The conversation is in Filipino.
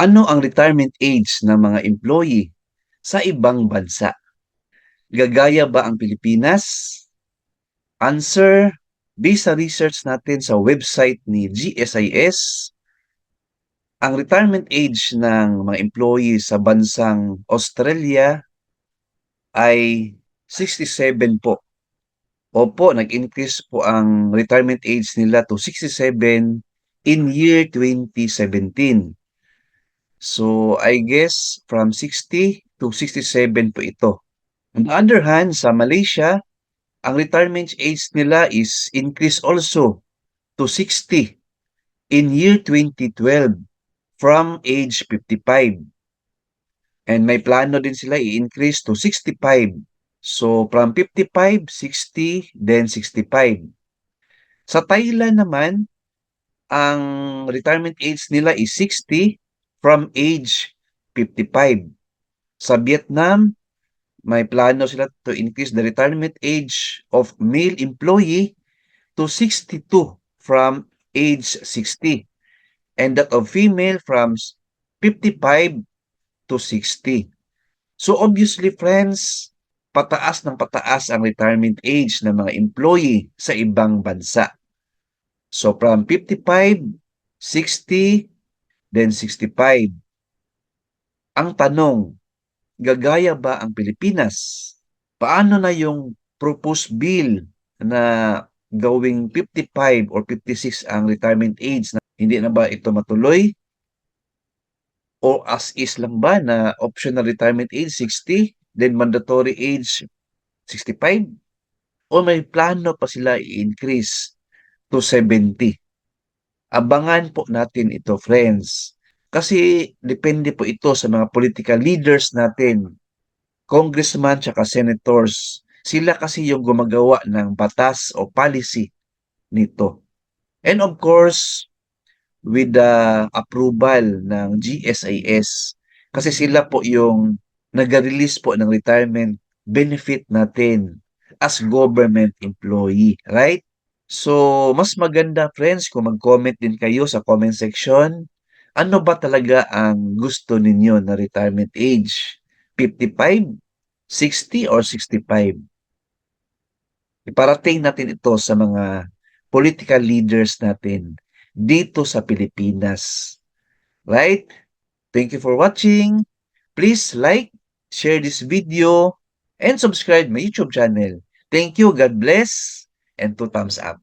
Ano ang retirement age ng mga employee sa ibang bansa? Gagaya ba ang Pilipinas? Answer, based sa research natin sa website ni GSIS, ang retirement age ng mga employee sa bansang Australia ay 67 po. Opo, nag-increase po ang retirement age nila to 67 in year 2017. So, I guess from 60 to 67 po ito. On the other hand, sa Malaysia, ang retirement age nila is increased also to 60 in year 2012 from age 55. And may plano din sila i-increase to 65. So, from 55, 60, then 65. Sa Thailand naman, ang retirement age nila is 60 from age 55. Sa Vietnam, may plano sila to increase the retirement age of male employee to 62 from age 60 and that of female from 55 to 60. So obviously friends, pataas ng pataas ang retirement age ng mga employee sa ibang bansa. So from 55, 60, then 65. Ang tanong, gagaya ba ang Pilipinas? Paano na yung proposed bill na gawing 55 or 56 ang retirement age na hindi na ba ito matuloy? O as is lang ba na optional retirement age 60, then mandatory age 65? O may plano pa sila i-increase to 70? Abangan po natin ito, friends. Kasi depende po ito sa mga political leaders natin, congressman tsaka senators. Sila kasi yung gumagawa ng batas o policy nito. And of course, with the approval ng GSIS, kasi sila po yung nag-release po ng retirement benefit natin as government employee, right? So, mas maganda friends kung mag-comment din kayo sa comment section ano ba talaga ang gusto ninyo na retirement age? 55, 60, or 65? Iparating natin ito sa mga political leaders natin dito sa Pilipinas. Right? Thank you for watching. Please like, share this video, and subscribe my YouTube channel. Thank you. God bless. And two thumbs up.